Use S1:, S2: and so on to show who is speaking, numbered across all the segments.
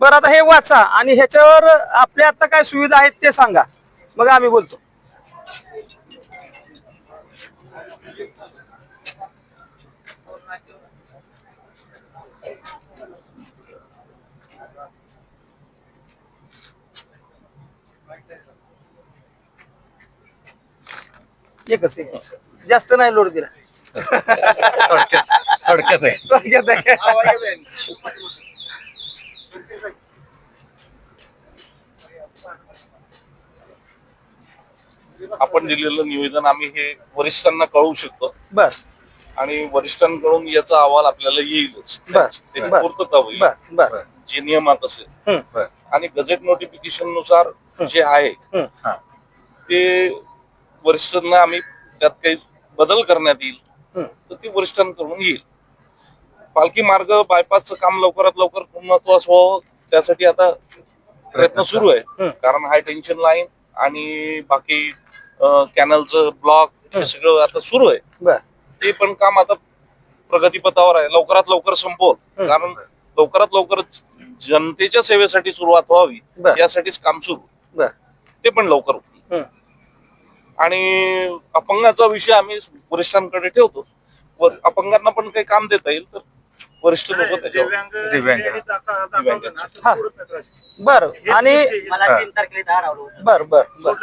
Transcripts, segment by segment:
S1: बरं आता हे वाचा आणि ह्याच्यावर आपल्या आता काय सुविधा आहेत ते सांगा. मग आम्ही बोलतो. एकच एकच. जास्त नाही लोड दिला.
S2: थोडक्यात थोडक्यात आहे
S1: थोडक्यात आहे.
S3: आपण दिलेलं निवेदन आम्ही हे वरिष्ठांना कळवू शकतो.
S1: बर.
S3: आणि वरिष्ठांकडून याचा अहवाल आपल्याला येईलच.
S1: बर,
S3: त्याची
S1: बर.
S3: पूर्तता होईल.
S1: बर. बर.
S3: जे नियमात असेल. आणि गजेट नोटिफिकेशननुसार जे आहे.
S2: हा.
S3: ते वरिष्ठांना आम्ही त्यात काही बदल करण्यात येईल. तर ते वरिष्ठांकडून येईल. पालखी मार्ग बायपासचं काम लवकरात लवकर पूर्णत्वास व्हावं त्यासाठी आता प्रयत्न सुरू आहे. कारण हाय टेन्शन लाईन आणि बाकी कॅनलचं ब्लॉक हे सगळं आता सुरू आहे. ते पण काम आता प्रगतीपथावर आहे. लवकरात लवकर संपवल. कारण लवकरात लवकर जनतेच्या सेवेसाठी सुरुवात व्हावी. यासाठीच काम सुरू ते पण लवकर होईल. आणि अपंगाचा विषय आम्ही वरिष्ठांकडे ठेवतो. अपंगांना पण काही काम देता येईल तर वरिष्ठ लोक त्याच्यावर.
S2: दिव्यांग
S1: हा. बर आणि. बर बर. बर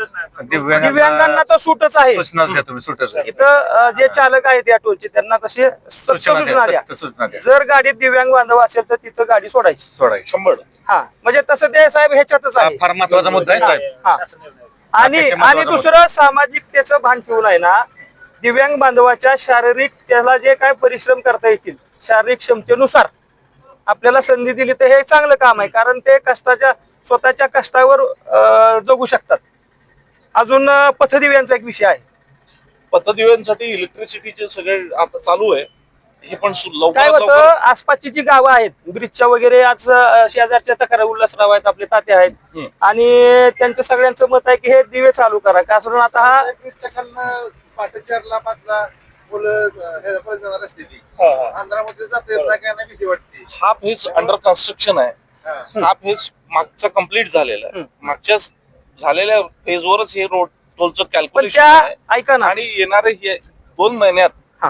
S2: दिव्यांगांना
S1: दिव्यांगांना तर सूटच आहे.
S2: सूचना द्या तुम्ही सुटच आहे.
S1: इथं अं, जे चालक आहेत या टोलचे त्यांना तसे सक्त
S2: सूचना
S1: सूचना
S2: द्या.
S1: द्या
S2: सक्त सूचना द्या.
S1: जर गाडीत दिव्यांग बांधव असेल तर तिथं गाडी सोडायची.
S2: सोडायची.
S3: शंभर.
S1: हा म्हणजे तसं ते साहेब ह्याच्यातच
S2: हा
S1: आहे
S2: फार महत्त्वाचा मुद्दा आहे साहेब.
S1: हा. आणि
S2: अतिशय
S1: आणि
S2: महत्त्वाचा
S1: दुसरं सामाजिकतेचं भान ठेवून आहे ना दिव्यांग बांधवाच्या शारीरिक त्याला जे काय परिश्रम करता येतील शारीरिक क्षमतेनुसार आपल्याला संधी दिली तर हे चांगलं काम आहे कारण ते कष्टाच्या स्वतःच्या कष्टावर जगू शकतात. अजून पथदिव्यांचा एक विषय आहे.
S3: पथदिव्यांसाठी इलेक्ट्रिसिटीचे सगळे आता चालू आहे. हे पण
S1: काय होतं
S3: लवकर
S1: आसपासची जी गावं आहेत ब्रिजच्या वगैरे आज शेजारच्या तक्रार उल्हासराव आहेत आपले ताते आहेत. आणि त्यांचं सगळ्यांचं मत आहे की हे दिवे चालू करा कारण आता हा
S4: मुलं परत जाणार असते ती. आंध्रामध्ये जाते काय नाही भीती वाटते?
S3: हा फेज अंडर कन्स्ट्रक्शन आहे.
S4: हा.
S3: हा फेज मागचा कंप्लीट झालेला आहे. मागच्या झालेल्या फेजवरच हे रोड टोलचं कॅल्क्युलेशन
S1: ऐका ना.
S3: आणि येणारे हे दोन महिन्यात
S1: हा.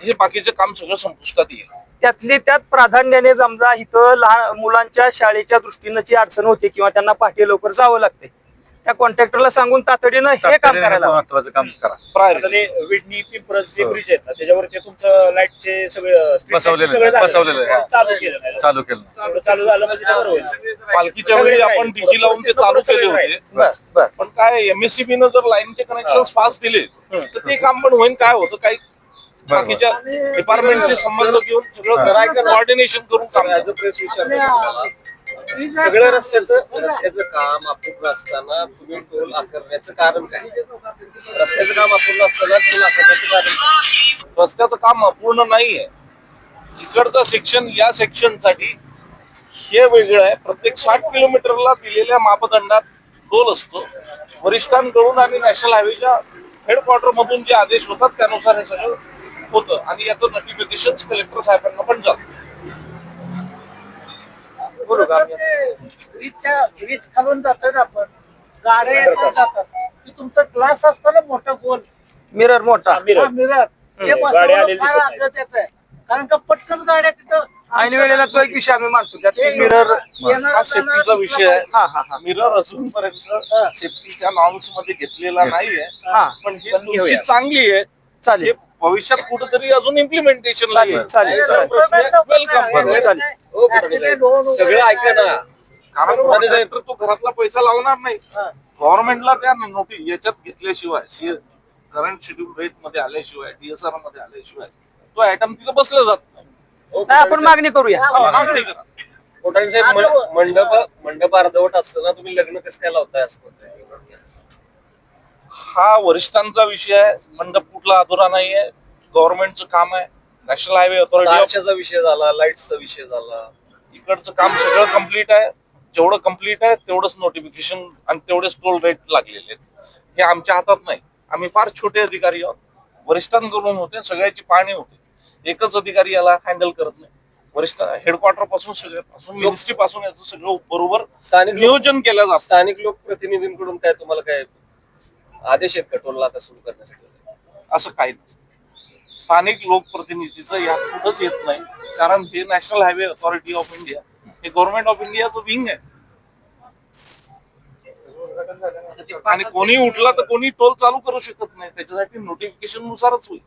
S3: हे बाकीचे काम सगळं संपुष्टात येईल.
S1: त्यातली त्यात प्राधान्याने समजा इथं लहान मुलांच्या शाळेच्या दृष्टीनं जी अडचण होते किंवा त्यांना पहाटे लवकर जावं लागते त्या कॉन्ट्रॅक्टरला सांगून तातडीनं हे काम करायला हवं.
S2: महत्वाचं काम करा
S3: प्रायोरिटी
S5: विडणी पिंपरस जे
S2: हो.
S5: ब्रिज आहेत ना त्याच्यावरचे तुमचं लाईटचे सगळे street
S2: बसवलेलं
S5: light सगळं
S2: आहे,
S5: झालं.
S2: बसवलेलं आहे.
S5: चालू केलं नाही
S2: चालू केलं
S5: थोडं चालू झालं म्हणजे ते बरं होईल
S3: पालखीच्या वेळी. आपण डीजी लावून ते चालू केले होते
S1: बर बर
S3: पण काय एमएससीबी न जर लाईनचे कनेक्शन फास्ट दिले तर ते काम पण होईल काय होतं काही. बाकीच्या डिपार्टमेंटचे संबंध घेऊन सगळं कोऑर्डिनेशन करून काम करायचं.
S6: सगळं रस्त्याचं रस्त्याचं काम अपूर्ण असताना तुम्ही टोल आकारण्याचं कारण काय? रस्त्याचं काम अपूर्ण असताना टोल आकारण्याचं कारण काय?
S3: रस्त्याचं काम अपूर्ण नाहीये. इकडचं सेक्शन या सेक्शनसाठी हे वेगळं आहे. प्रत्येक साठ किलोमीटरला दिलेल्या मापदंडात टोल असतो. वरिष्ठांकडून आणि नॅशनल हायवेच्या हेडक्वार्टर मधून जे आदेश होतात त्यानुसार हे सगळं होतं. आणि याचं नोटिफिकेशन कलेक्टर साहेबांना पण जातं.
S1: बोलू का आम्ही?
S4: ब्रिजच्या ब्रिज खालून जातोय ना आपण. गाड्या येतात जातात. की तुमचा ग्लास असतो ना मोठा गोल.
S1: मिरर मोठा.
S5: मिरर.
S4: मिरर ते
S5: गाड्या
S4: बसवणं
S5: आलेली
S4: फार
S5: दिसत नाही.
S4: अगत्याचं आहे कारण का पटकन गाड्या तिथं
S1: ऐन वेळेला तो एक विषय आम्ही मानतो त्यात
S4: हे
S1: मिरर
S4: येणारा
S3: हा सेफ्टीचा
S4: जाणारा
S3: विषय आहे.
S1: हा हा हा.
S3: मिरर अजूनपर्यंत सेफ्टीच्या नॉर्म्समध्ये घेतलेला नाहीये.
S1: हा.
S3: पण ही तुमची. चांगली आहे.
S1: चालेल.
S3: भविष्यात कुठेतरी अजून इम्प्लिमेंटेशन वेलकम.
S6: सगळं ऐका ना.
S3: कारण तो घरातला पैसा लावणार नाही. गव्हर्नमेंटला त्या नोटीस याच्यात घेतल्याशिवाय करंट शेड्यूल रेटमध्ये आल्याशिवाय डीएसआरमध्ये आल्याशिवाय तो आयटम तिथे बसला जात नाही.
S1: आपण मागणी करूया.
S3: हा, मागणी करा.
S6: कोठारी साहेब म- मंडप मंडप अर्धवट असताना तुम्ही लग्न कसं काय लावताय असं म्हणताय?
S3: हा वरिष्ठांचा विषय आहे. मंडप कुठला अधुरा नाहीये. गव्हर्नमेंटचं काम आहे. नॅशनल हायवे ऑथॉरिटी
S6: तारशाचा विषय झाला लाईटचा विषय झाला.
S3: इकडचं काम सगळं कंप्लीट आहे. जेवढं कंप्लीट आहे तेवढंच नोटिफिकेशन आणि तेवढेच टोल रेट लागलेले आहेत. हे आमच्या हातात नाही. आम्ही फार छोटे अधिकारी आहोत. वरिष्ठांकडून होते सगळ्याची पाहणी होते. एकच अधिकारी याला हँडल करत नाही. वरिष्ठ हेडक्वार्टरपासून सगळं पासून मिनिस्ट्री पासून याचं सगळं बरोबर
S6: स्थानिक
S3: नियोजन केलं जातं.
S6: स्थानिक लोकप्रतिनिधींकडून काय तुम्हाला काय आदेश आहेत का टोल नाका सुरू करण्यासाठी
S3: असं काही नसतं स्थानिक लोकप्रतिनिधीचं यात कुठंच येत नाही. कारण हे national highway authority of India हे गव्हर्नमेंट ऑफ इंडियाचं विंग आहे. आणि कोणी उठला तर कोणी टोल चालू करू शकत नाही. त्याच्यासाठी नोटिफिकेशन नुसारच होईल.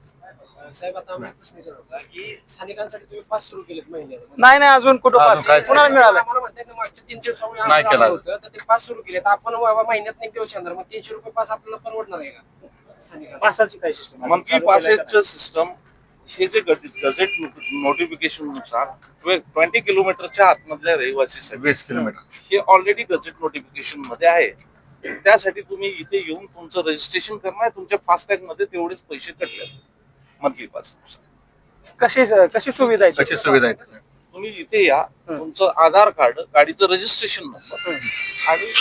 S7: साहेब आता आम्ही प्रश्न विचारत होता की स्थानिकांसाठी तुम्ही पास सुरू केलेत महिन्यात
S1: नाही नाही अजून कुठं
S2: अजून
S1: पास कुणाला मिळालं?
S7: आम्हाला म्हणतात ना, मागच्या तीन दिवसापूर्वी
S2: नाही केला.
S7: होतं तर ते पास सुरू केलेत. आपण बाबा महिन्यात एक दिवस येणार मग तीनशे रुपये पास आपल्याला परवडणार आहे का? स्थानिकांना.
S5: पासाची काय सिस्टम
S3: मंथली पासेसचं सिस्टम हे जे गजेट नोटिफिकेशननुसार ट्वेंटी किलोमीटरच्या आतमधल्या रहिवासी
S2: वीस किलोमीटर
S3: हे ऑलरेडी गजेट नोटिफिकेशनमध्ये आहे. त्यासाठी तुम्ही इथे येऊन तुमचं रजिस्ट्रेशन करणार तुमच्या फास्टॅगमध्ये तेवढेच पैसे कटले मंथली पास
S1: कशी कशी सुविधा आहे
S2: कशी सुविधा आहे?
S3: तुम्ही इथे या तुमचं आधार कार्ड गाडीचं रजिस्ट्रेशन नंबर आणि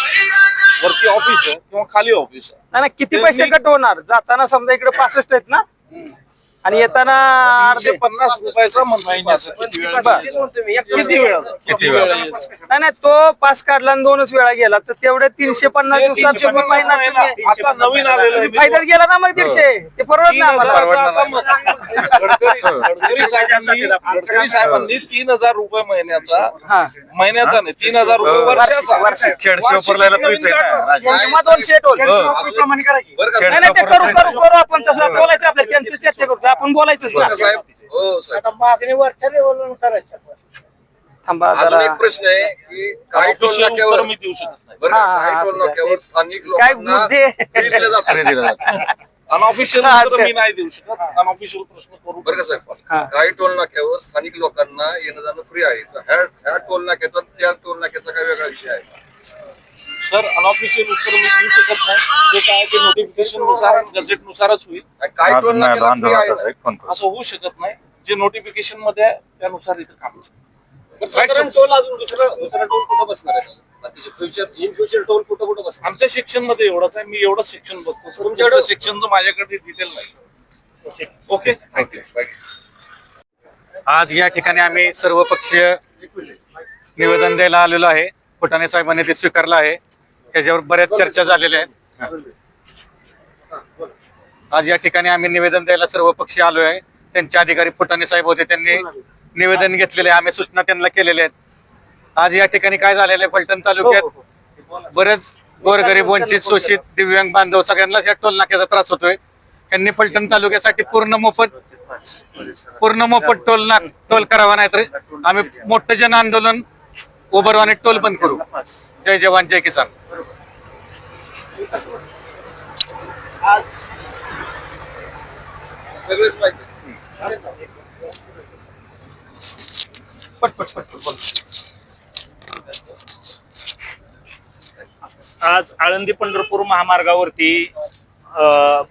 S3: वरती ऑफिस आहे किंवा खाली ऑफिस आहे.
S1: नाही नाही, किती पैसे कट होणार? जाताना समजा इकडे पासष्ट आहेत ना आणि येताना अर्धे
S3: पन्नास रुपयाचा किती वेळा
S2: किती वेळा?
S1: नाही नाही तो पास काढला आणि दोनच वेळा गेला. तर तेवढे तीनशे पन्नास दिवसात
S3: ना. नवीन
S1: फायद्यात गेला ना मग दीडशे ते परवडत
S3: गडकरी साहेबांनी तीन हजार रुपये महिन्याचा
S1: हा.
S3: महिन्याचा नाही तीन हजार रुपये
S2: हो. ना,
S1: दोनशे
S2: हो.
S1: करा करू करू करू आपण तसं बोलायचं आपल्याला. त्यांचं चर्चा करतो आपण बोलायचंच ना
S6: साहेब हो साहेब
S4: आता मागणी वरच्या लेवलवरून.
S1: थांबा
S6: अजून
S1: जरा
S6: एक प्रश्न आहे की काही टोल
S3: ऑफिशियल
S6: नाक्यावर
S3: उत्तर मी देऊ शकत नाही
S6: बरं का,
S1: हा, हा,
S6: काही
S1: हा,
S6: टोल
S1: असू द्या.
S6: नाक्यावर स्थानिक
S1: काय
S6: लोकांना
S1: मुद्दे?
S6: free दिलं जातं.
S2: फ्री दिलं जातं.
S3: अनऑफिशियल
S1: हा,
S3: उत्तर
S1: ते-
S3: मी नाही देऊ शकत अनऑफिशियल प्रश्न करू
S6: बरं का
S1: हा.
S6: साहेब काही टोल नाक्यावर स्थानिक लोकांना येणं जाणं फ्री आहे तर ह्या ह्या टोल नाक्याचा त्या टोल नाक्याचा काय वेगळा विषय आहे
S3: सर अनऑफिशियल उत्तर मी देऊ शकत नाही. जे काय ते नोटिफिकेशननुसार गजेट नुसारच होईल.
S2: नाही एक फोन करू.
S3: असं होऊ शकत नाही. जे नोटिफिकेशनमध्ये आहे त्यानुसार इथं काम चालतं.
S6: पण साधारण टोल अजून दुसरा दुसरा टोल कुठं बसणार आहे? बाकीचे फ्युचर इन फ्युचर टोल कुठं कुठं बसणार?
S3: आमच्या सेक्शनमध्ये एवढंच आहे. मी एवढंच सेक्शन बघतो सर.
S6: तुमच्याकडे-
S3: तुमच्या सेक्शनचं माझ्याकडे डिटेल नाही. ओके थँक्यू
S2: आज या ठिकाणी आम्ही सर्व पक्षीय निवेदन द्यायला आलेलो आहे. फुटाणे साहेबांनी ते स्वीकारलं आहे. त्याच्यावर बऱ्याच चर्चा झालेल्या आहेत. आज या ठिकाणी आम्ही निवेदन द्यायला सर्व पक्षी आलो आहे त्यांचे अधिकारी फुटाणे साहेब होते त्यांनी निवेदन घेतलेले आहे. आम्ही सूचना त्यांना केलेल्या आहेत. आज या ठिकाणी काय झालेलं आहे फलटण तालुक्यात बरेच गोरगरीब वंचित शोषित दिव्यांग बांधव सगळ्यांनाच या टोल नाक्याचा त्रास होतोय. त्यांनी फलटण तालुक्यासाठी पूर्ण मोफत पूर्ण मोफत टोल नाक टोल करावा नाही तर आम्ही मोठं जन आंदोलन उभारवाने टोल बंद करू. जय जवान जय किसान.
S6: सगळेच पाहिजे
S5: आज आळंदी पंढरपूर महामार्गावरती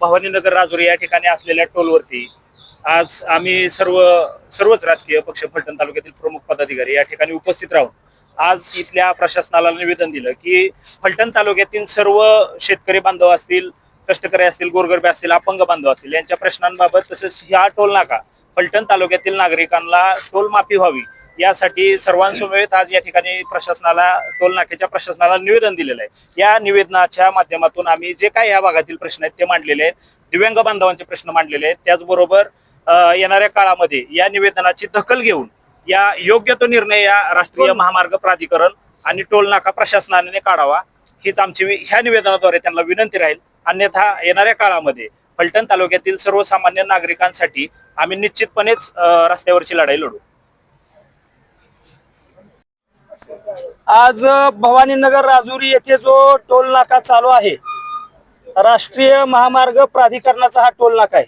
S5: भवानीनगर राजुरी या ठिकाणी असलेल्या टोलवरती आज आम्ही सर्व सर्वच राजकीय पक्ष फलटण तालुक्यातील प्रमुख पदाधिकारी या ठिकाणी उपस्थित राहून आज इथल्या प्रशासनाला निवेदन दिलं की फलटण तालुक्यातील सर्व शेतकरी बांधव असतील कष्टकरी असतील गोरगरबे असतील अपंग बांधव असतील यांच्या प्रश्नांबाबत तसेच ह्या टोल नाका फलटण तालुक्यातील नागरिकांना टोल माफी व्हावी यासाठी सर्वांसमवेत आज या ठिकाणी प्रशासनाला टोल नाक्याच्या प्रशासनाला निवेदन दिलेलं आहे. या निवेदनाच्या माध्यमातून आम्ही जे काही या भागातील प्रश्न आहेत ते मांडलेले आहेत दिव्यांग बांधवांचे प्रश्न मांडलेले आहेत त्याचबरोबर येणाऱ्या काळामध्ये या निवेदनाची दखल घेऊन या योग्य तो निर्णय या राष्ट्रीय महामार्ग प्राधिकरण आणि टोल नाका प्रशासनाने काढावा. हीच आमची ह्या निवेदनाद्वारे त्यांना विनंती राहील. अन्यथा येणाऱ्या काळामध्ये फलटण तालुक्यातील सर्वसामान्य नागरिकांसाठी आम्ही निश्चितपणेच रस्त्यावरची लढाई लढू.
S1: आज भवानीनगर राजुरी येथे जो टोल नाका चालू आहे राष्ट्रीय महामार्ग प्राधिकरणाचा हा टोल नाका आहे.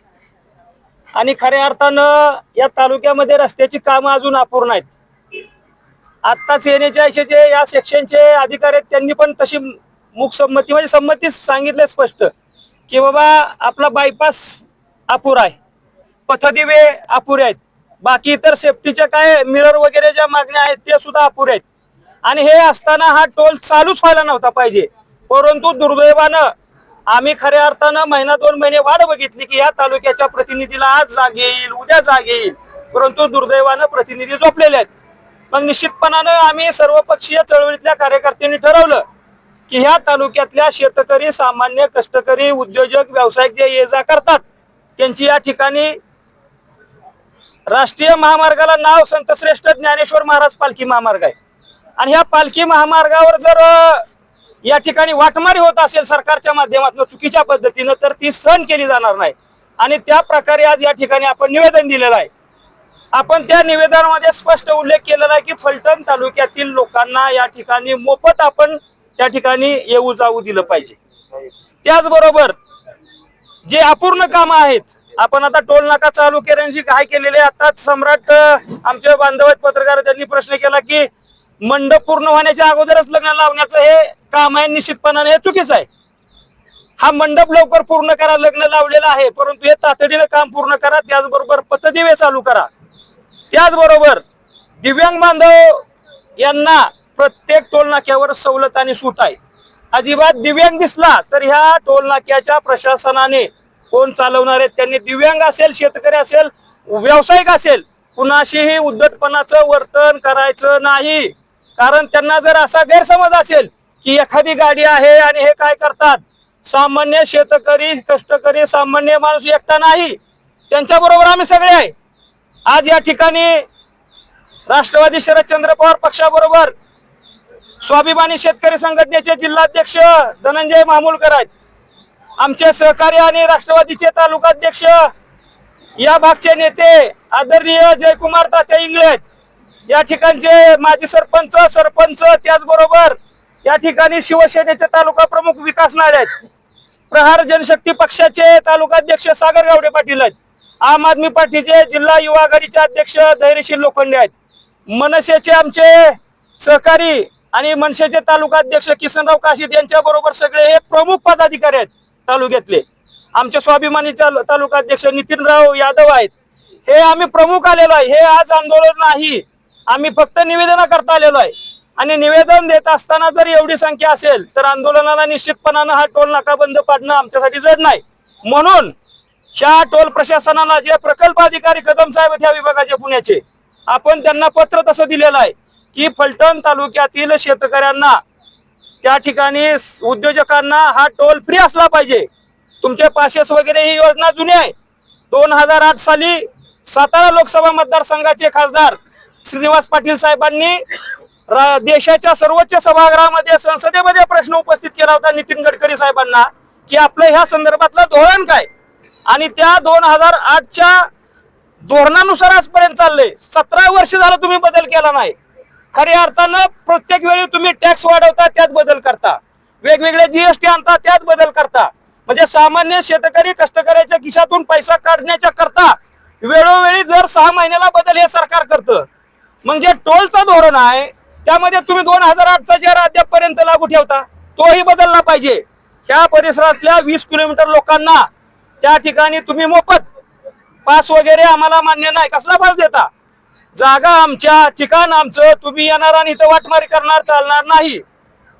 S1: आणि खऱ्या अर्थानं या तालुक्यामध्ये रस्त्याची कामं अजून अपूर्ण आहेत. आत्ताच येण्याच्या जे या सेक्शनचे अधिकारी आहेत त्यांनी पण तशी मुख संमती म्हणजे संमतीच सांगितले स्पष्ट की बाबा आपला बायपास अपुरा आहे. पथदिवे अपुरे आहेत. बाकी इतर सेफ्टीच्या काय मिरर वगैरे ज्या मागण्या आहेत ते सुद्धा अपुरे आहेत. आणि हे असताना हा टोल चालूच व्हायला नव्हता पाहिजे. परंतु दुर्दैवानं आम्ही खऱ्या अर्थानं महिना दोन महिने वाट बघितली की या तालुक्याच्या प्रतिनिधीला आज जाग येईल उद्या जाग येईल. परंतु दुर्दैवानं प्रतिनिधी झोपलेले आहेत. मग निश्चितपणानं आम्ही सर्वपक्षीय चळवळीतल्या कार्यकर्त्यांनी ठरवलं की ह्या तालुक्यातल्या शेतकरी सामान्य कष्टकरी उद्योजक व्यावसायिक जे ये जा करतात त्यांची या ठिकाणी राष्ट्रीय महामार्गाला नाव संतश्रेष्ठ ज्ञानेश्वर महाराज पालखी महामार्ग आहे. आणि ह्या पालखी महामार्गावर जर या ठिकाणी वाटमारी होत असेल सरकारच्या माध्यमातून चुकीच्या पद्धतीनं तर ती सहन केली जाणार नाही. आणि त्या प्रकारे आज या ठिकाणी आपण निवेदन दिलेलं आहे. आपण त्या निवेदनामध्ये स्पष्ट उल्लेख केलेला आहे की फलटण तालुक्यातील लोकांना या ठिकाणी मोफत आपण त्या ठिकाणी येऊ जाऊ दिलं पाहिजे. त्याचबरोबर जे अपूर्ण कामं आहेत आपण आता टोल नाका चालू केल्याची काय केलेले आता सम्राट आमच्या आमचे बांधव पत्रकार त्यांनी प्रश्न केला की मंडप पूर्ण होण्याच्या अगोदरच लग्न लावण्याचं हे काम आहे निश्चितपणाने हे चुकीचं आहे. हा मंडप लवकर पूर्ण करा लग्न लावलेलं आहे परंतु हे तातडीनं काम पूर्ण करा त्याचबरोबर पथदिवे चालू करा. त्याचबरोबर दिव्यांग बांधव यांना प्रत्येक टोलनाक्यावर सवलत आणि सूट आहे. अजिबात दिव्यांग दिसला तर ह्या टोलनाक्याच्या प्रशासनाने कोण चालवणार आहेत त्यांनी दिव्यांग असेल शेतकरी असेल व्यावसायिक असेल कुणाशीही उद्धटपणाचं वर्तन करायचं नाही. कारण त्यांना जर असा गैरसमज असेल की एखादी गाडी आहे आणि हे काय करतात सामान्य शेतकरी कष्टकरी सामान्य माणूस एकटा नाही त्यांच्याबरोबर आम्ही सगळे आहे. आज या ठिकाणी राष्ट्रवादी शरदचंद्र पवार पक्षाबरोबर स्वाभिमानी शेतकरी संघटनेचे जिल्हाध्यक्ष धनंजय मामुलकर आहेत. आमचे सहकारी आणि राष्ट्रवादीचे तालुकाध्यक्ष या भागचे नेते आदरणीय जयकुमार तात्या इंगळे आहेत. या ठिकाणचे माजी सरपंच सरपंच त्याचबरोबर या ठिकाणी शिवसेनेचे तालुका प्रमुख विकास नाळे आहेत. प्रहार जनशक्ती पक्षाचे तालुकाध्यक्ष सागर गावडे पाटील आहेत. आम आदमी पार्टीचे जिल्हा युवा आघाडीचे अध्यक्ष धैर्यशील लोखंडे आहेत. मनसेचे आमचे सहकारी आणि मनसेचे तालुका अध्यक्ष किसनराव काशीद यांच्या बरोबर सगळे हे प्रमुख पदाधिकारी आहेत तालुक्यातले. आमचे स्वाभिमानी तालुका अध्यक्ष नितीनराव यादव आहेत. हे आम्ही प्रमुख आलेलो आहे. हे आज आंदोलन नाही. आम्ही फक्त निवेदन करता आलेलो आहे. आणि निवेदन देत असताना जर एवढी संख्या असेल तर आंदोलनाला निश्चितपणानं हा टोल नाका बंद पाडणं आमच्यासाठी जड नाही. म्हणून ह्या टोल प्रशासनाला जे प्रकल्प अधिकारी कदम साहेब आहेत ह्या विभागाचे पुण्याचे आपण त्यांना पत्र तसं दिलेलं आहे की फलटण तालुक्यातील शेतकऱ्यांना त्या ठिकाणी उद्योजकांना हा टोल फ्री असला पाहिजे. तुमचे पासेस वगैरे ही योजना जुनी आहे. दोन हजार आठ साली सातारा लोकसभा मतदारसंघाचे खासदार श्रीनिवास पाटील साहेबांनी देशाच्या सर्वोच्च सभागृहामध्ये संसदेमध्ये प्रश्न उपस्थित केला होता नितीन गडकरी साहेबांना की आपलं ह्या संदर्भातलं धोरण काय? आणि त्या दोन हजार आठच्या धोरणानुसार आजपर्यंत चाललंय. सतरा वर्ष झालं तुम्ही बदल केला नाही. खऱ्या अर्थानं प्रत्येक वेळी तुम्ही टॅक्स वाढवता त्यात बदल करता. वेगवेगळे जीएसटी आणता त्यात बदल करता. म्हणजे सामान्य शेतकरी कष्टकऱ्याच्या खिशातून पैसा काढण्याच्या करता वेळोवेळी जर सहा महिन्याला बदल हे सरकार करतं मग जे टोलचं धोरण आहे त्यामध्ये तुम्ही दोन हजार आठचा जे अद्यापपर्यंत लागू ठेवता तोही बदलला पाहिजे. त्या परिसरातल्या वीस किलोमीटर लोकांना त्या ठिकाणी तुम्ही मोफत पास वगैरे आम्हाला मान्य नाही. कसला पास देता? जागा आमच्या ठिकाण आमचं तुम्ही येणार आणि इथं वाटमारी करणार चालणार नाही.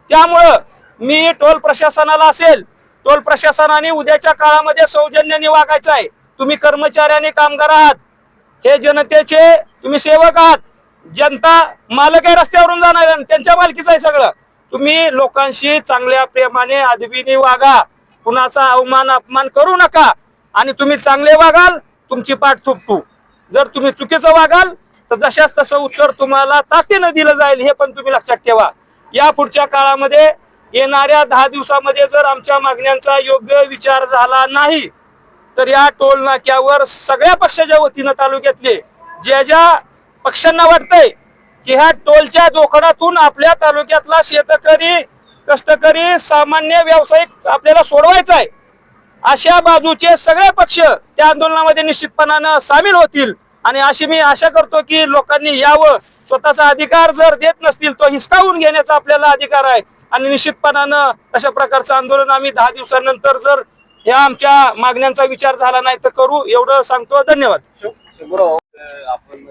S1: त्यामुळं मी टोल प्रशासनाला असेल टोल प्रशासनाने उद्याच्या काळामध्ये सौजन्याने वागायचं आहे. तुम्ही कर्मचाऱ्याने कामगार आहात. हे जनतेचे तुम्ही सेवक आहात. जनता मालक आहे रस्त्यावरून जाणार आहे, त्यांच्या मालकीचं आहे सगळं. तुम्ही लोकांशी चांगल्या प्रेमाने अदबीने वागा. कुणाचा अवमान अपमान करू नका. आणि तुम्ही चांगले वागाल तुमची पाठ थुपटू जर तुम्ही चुकीचं वागाल तर जशाच तसं उत्तर तुम्हाला ताकदीनं दिलं जाईल हे पण तुम्ही लक्षात ठेवा. या पुढच्या काळामध्ये येणाऱ्या दहा दिवसामध्ये जर आमच्या मागण्यांचा योग्य विचार झाला नाही तर या टोल नाक्यावर सगळ्या पक्षाच्या वतीनं तालुक्यातले ज्या ज्या पक्षांना वाटतंय की ह्या टोलच्या जोखडातून आपल्या तालुक्यातला शेतकरी कष्टकरी सामान्य व्यावसायिक आपल्याला सोडवायचा आहे अशा बाजूचे सगळे पक्ष त्या आंदोलनामध्ये निश्चितपणानं सामील होतील. आणि अशी मी आशा करतो की लोकांनी यावं. स्वतःचा अधिकार जर देत नसतील तो हिसकावून घेण्याचा आपल्याला अधिकार आहे. आणि निश्चितपणानं अशा प्रकारचं आंदोलन आम्ही दहा दिवसानंतर जर या आमच्या मागण्यांचा विचार झाला नाही तर करू. एवढं सांगतो. धन्यवाद.
S6: आपण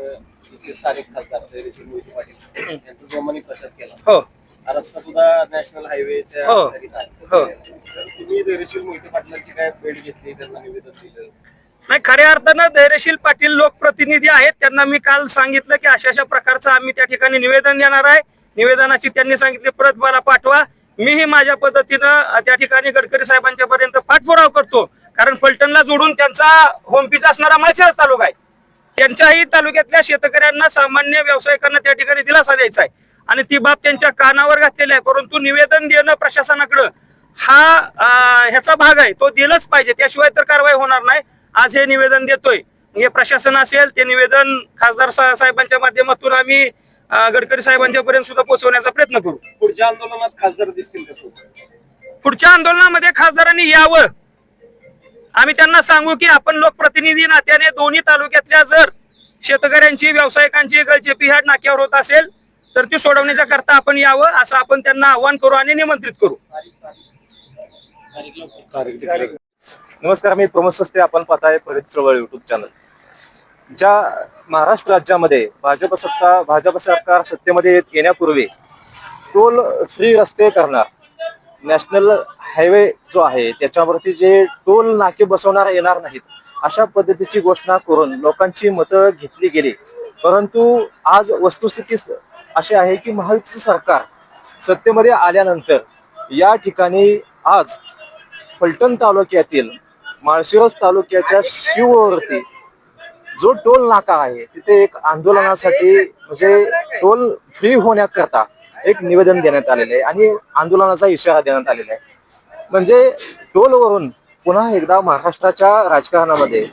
S6: इथले स्थानिक खासदार धैर्यशील मोहिते पाटील यांचा जोमाने प्रचार केला.
S1: हो.
S6: हा रस्ता सुद्धा नॅशनल हायवेच्या
S1: हो.
S6: खालीच आहे.
S1: हो.
S6: तर तुम्ही धैर्यशील मोहिते पाटलांची काय भेट घेतली? त्यांना निवेदन दिलं.
S1: नाही खऱ्या अर्थानं धैर्यशील पाटील लोकप्रतिनिधी आहेत. त्यांना मी काल सांगितलं की अशा अशा प्रकारचं आम्ही त्या ठिकाणी निवेदन देणार आहे. निवेदनाची त्यांनी सांगितली प्रत मला पाठवा. मीही माझ्या पद्धतीनं अ, त्या ठिकाणी गडकरी साहेबांच्या पर्यंत पाठपुरावा करतो. कारण फलटणला जोडून त्यांचा होमपीच असणारा माळशिरस तालुका आहे. त्यांच्याही तालुक्यातल्या शेतकऱ्यांना सामान्य व्यावसायिकांना त्या ठिकाणी दिलासा द्यायचा आहे. आणि ती बाब त्यांच्या कानावर घातलेली आहे. परंतु निवेदन देणं प्रशासनाकडं हा ह्याचा भाग आहे. तो दिलंच पाहिजे. त्याशिवाय तर कारवाई होणार नाही. आज हे निवेदन देतोय. हे प्रशासन असेल ते निवेदन खासदार साहेबांच्या माध्यमातून आम्ही गडकरी साहेबांच्या पर्यंत सुद्धा पोहोचवण्याचा प्रयत्न करू.
S6: पुढच्या आंदोलनात खासदार दिसतील
S1: पुढच्या आंदोलनामध्ये खासदारांनी यावं. आम्ही त्यांना सांगू की आपण लोकप्रतिनिधी नात्याने दोन्ही तालुक्यातल्या जर शेतकऱ्यांची व्यावसायिकांची गळचेपी ह्या नाक्यावर होत असेल तर ती सोडवण्याच्या करता आपण यावं असं आपण त्यांना आव्हान करू आणि निमंत्रित करू.
S8: नमस्कार मी प्रमोद सस्ते आपण पाहताय प्रगती चळवळ युट्यूब चॅनल ज्या महाराष्ट्र राज्यामध्ये भाजप सत्ता भाजप सरकार सत्तेमध्ये येत- येण्यापूर्वी टोल फ्री रस्ते करणार नॅशनल हायवे जो आहे त्याच्यावरती जे टोल नाके बसवणार येणार नाहीत अशा पद्धतीची घोषणा करून लोकांची मतं घेतली गेली. परंतु आज वस्तुस्थिती अशी आहे की महायुतीचं सरकार सत्तेमध्ये आल्यानंतर या ठिकाणी आज फलटण तालुक्यातील माळशिरस तालुक्याच्या शिववरती जो टोल नाका आहे तिथे एक आंदोलनासाठी म्हणजे टोल फ्री होण्याकरता एक निवेदन देण्यात आलेले आहे आणि आंदोलनाचा इशारा देण्यात आलेला आहे. म्हणजे टोलवरून पुन्हा एकदा महाराष्ट्राच्या राजकारणामध्ये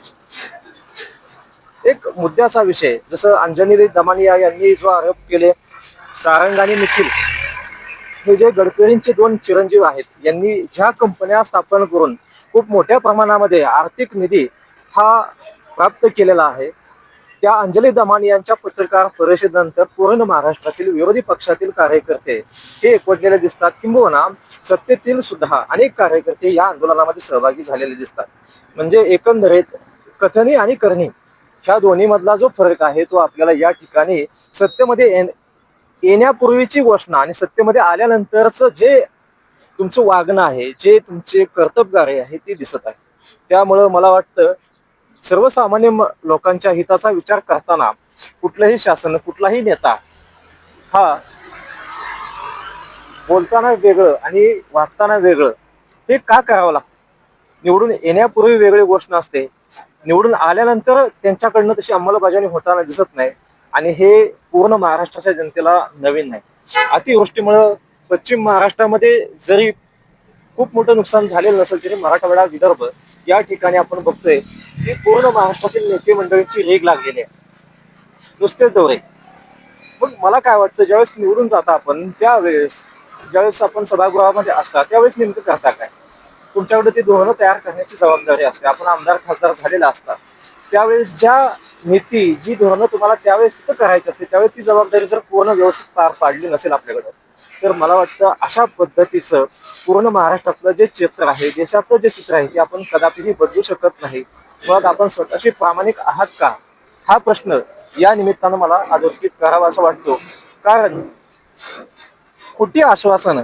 S8: एक मुद्द्याचा विषय जसं अंजनी दमानिया यांनी जो आरोप केले सारंग आणि निखिल हे जे गडकरींचे दोन चिरंजीव आहेत यांनी ज्या कंपन्या स्थापन करून खूप मोठ्या प्रमाणामध्ये आर्थिक निधी हा प्राप्त केलेला आहे त्या अंजली दमान यांच्या पत्रकार परिषदेनंतर पूर्ण महाराष्ट्रातील विरोधी पक्षातील कार्यकर्ते हे एकवटलेले दिसतात. किंबहुना सत्तेतील सुद्धा अनेक कार्यकर्ते या आंदोलनामध्ये सहभागी झालेले दिसतात. म्हणजे एकंदरीत कथनी आणि करणी ह्या दोन्हीमधला जो फरक आहे तो आपल्याला या ठिकाणी सत्तेमध्ये येण्यापूर्वीची घोषणा आणि सत्तेमध्ये आल्यानंतरचं जे तुमचं वागणं आहे जे तुमचे कर्तबगारी आहे ते दिसत आहे. त्यामुळं मला वाटतं सर्वसामान्य म- लोकांच्या हिताचा विचार करताना कुठलंही शासन कुठलाही नेता हा बोलताना वेगळं आणि वागताना वेगळं हे का करावं लागतं? निवडून येण्यापूर्वी वेगळी गोष्ट असते निवडून आल्यानंतर त्यांच्याकडनं तशी अंमलबजावणी होताना दिसत नाही आणि हे पूर्ण महाराष्ट्राच्या जनतेला नवीन नाही. अतिवृष्टीमुळं पश्चिम महाराष्ट्रामध्ये जरी खूप मोठं नुकसान झालेलं नसेल तरी मराठवाडा विदर्भ या ठिकाणी आपण बघतोय की पूर्ण महाराष्ट्रातील नेते मंडळींची रेग लागलेली आहे. नुसतेच दौरे. मग मला काय वाटतं ज्यावेळेस निवडून जाता आपण त्यावेळेस ज्यावेळेस आपण सभागृहामध्ये असता त्यावेळेस नेमकं करता काय? तुमच्याकडे ती धोरणं तयार करण्याची जबाबदारी असते. आपण आमदार खासदार झालेला असतात त्यावेळेस ज्या नीती जी धोरणं तुम्हाला त्यावेळेस तिथं करायची असते त्यावेळेस ती जबाबदारी जर पूर्ण व्यवस्थित पार पाडली नसेल आपल्याकडं तर मला वाटतं अशा पद्धतीचं पूर्ण महाराष्ट्रातलं जे चित्र आहे देशातलं जे चित्र आहे ते आपण कदापिही बदलू शकत नाही. मुळात आपण स्वतःशी प्रामाणिक आहात का? हा प्रश्न या निमित्तानं मला अधोरेखित करावा असं वाटतो. कारण खोटी आश्वासनं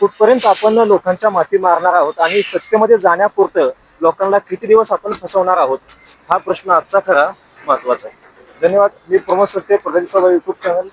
S8: कुठपर्यंत आपण लोकांच्या माती मारणार आहोत आणि सत्तेमध्ये जाण्यापुरतं लोकांना किती दिवस आपण फसवणार आहोत हा प्रश्न आजचा खरा महत्त्वाचा आहे. धन्यवाद. मी प्रमोद सत्ते प्रगती सभा युट्यूब चॅनल